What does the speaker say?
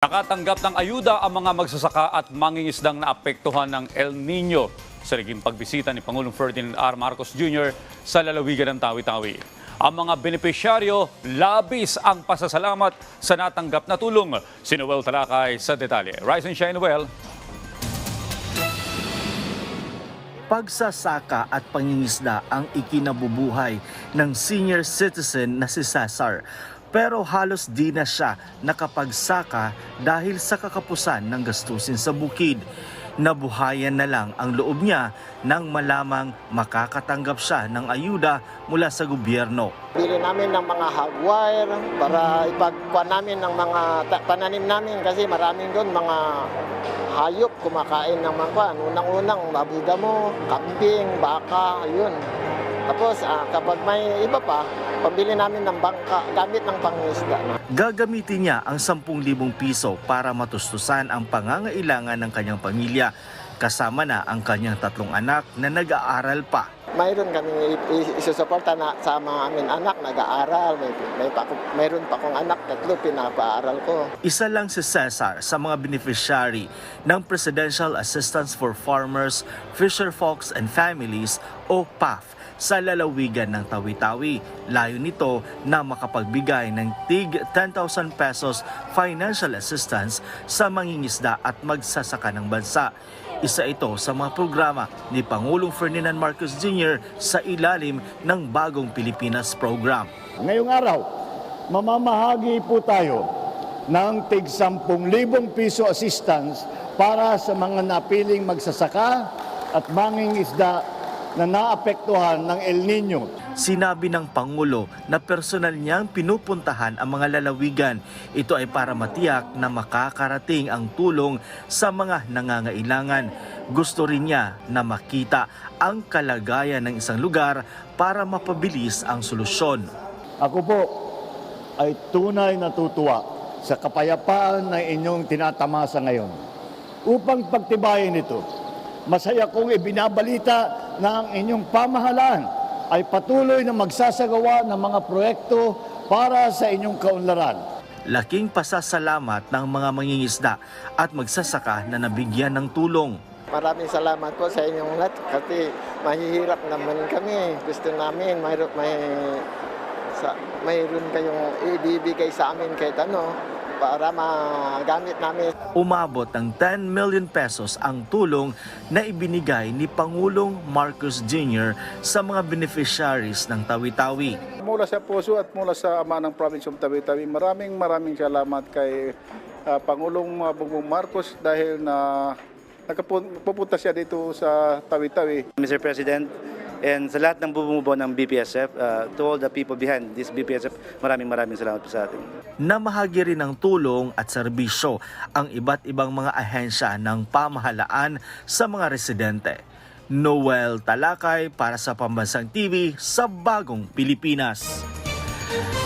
Nakatanggap ng ayuda ang mga magsasaka at mangingisdang naapektuhan ng El Nino sa naging pagbisita ni Pangulong Ferdinand R. Marcos Jr. sa lalawigan ng Tawi-Tawi. Ang mga benepisyaryo, labis ang pasasalamat sa natanggap na tulong. Si Noel Talakay sa detalye. Rise and shine, Noel. pagsasaka at pangingisda ang ikinabubuhay ng senior citizen na si Cesar. Pero halos di na siya nakapagsaka dahil sa kakapusan ng gastusin sa bukid. Nabuhayan na lang ang loob niya nang malamang makakatanggap siya ng ayuda mula sa gobyerno. Bili namin ng mga hardwire para ipagkuha namin ng mga pananim namin kasi maraming doon mga hayop kumakain ng mga kwan. Unang-unang babuda mo, kambing, baka, yun. Tapos ah, kapag may iba pa, pabili namin ng bangka gamit ng pangisda. Gagamitin niya ang 10,000 piso para matustusan ang pangangailangan ng kanyang pamilya. Kasama na ang kanyang tatlong anak na nag-aaral pa. Mayroon kami isusuporta na sa mga amin anak, nag-aaral. May, may pa, mayroon pa akong anak, tatlo, pinapaaral ko. Isa lang si Cesar sa mga beneficiary ng Presidential Assistance for Farmers, Fisher Folks and Families o PAF sa lalawigan ng Tawi-Tawi. Layo nito na makapagbigay ng tig 10,000 pesos financial assistance sa mangingisda at magsasaka ng bansa. Isa ito sa mga programa ni Pangulong Ferdinand Marcos Jr. sa ilalim ng Bagong Pilipinas Program. Ngayong araw, mamamahagi po tayo ng tig 10,000 piso assistance para sa mga napiling magsasaka at manging isda na naapektuhan ng El Nino. Sinabi ng Pangulo na personal niyang pinupuntahan ang mga lalawigan. Ito ay para matiyak na makakarating ang tulong sa mga nangangailangan. Gusto rin niya na makita ang kalagayan ng isang lugar para mapabilis ang solusyon. Ako po ay tunay natutuwa sa kapayapaan na inyong tinatamasa ngayon. Upang pagtibayin ito, masaya kong ibinabalita na ang inyong pamahalaan ay patuloy na magsasagawa ng mga proyekto para sa inyong kaunlaran. Laking pasasalamat ng mga mangingisda at magsasaka na nabigyan ng tulong. Maraming salamat po sa inyong lahat kasi mahihirap naman kami. Gusto namin mayroon may sa mayroon kayong ibibigay sa amin kahit ano para magamit namin. Umabot ng 10 million pesos ang tulong na ibinigay ni Pangulong Marcos Jr. sa mga beneficiaries ng Tawi-Tawi. Mula sa puso at mula sa ama ng province of Tawi-Tawi, maraming maraming salamat kay ah, Pangulong Bongbong Marcos dahil na nakapupunta siya dito sa Tawi-Tawi. Mr. President, and sa lahat ng bumubuo ng BPSF, uh, to all the people behind this BPSF, maraming maraming salamat po sa atin. Namahagi rin ng tulong at serbisyo ang iba't ibang mga ahensya ng pamahalaan sa mga residente. Noel Talakay para sa Pambansang TV sa Bagong Pilipinas.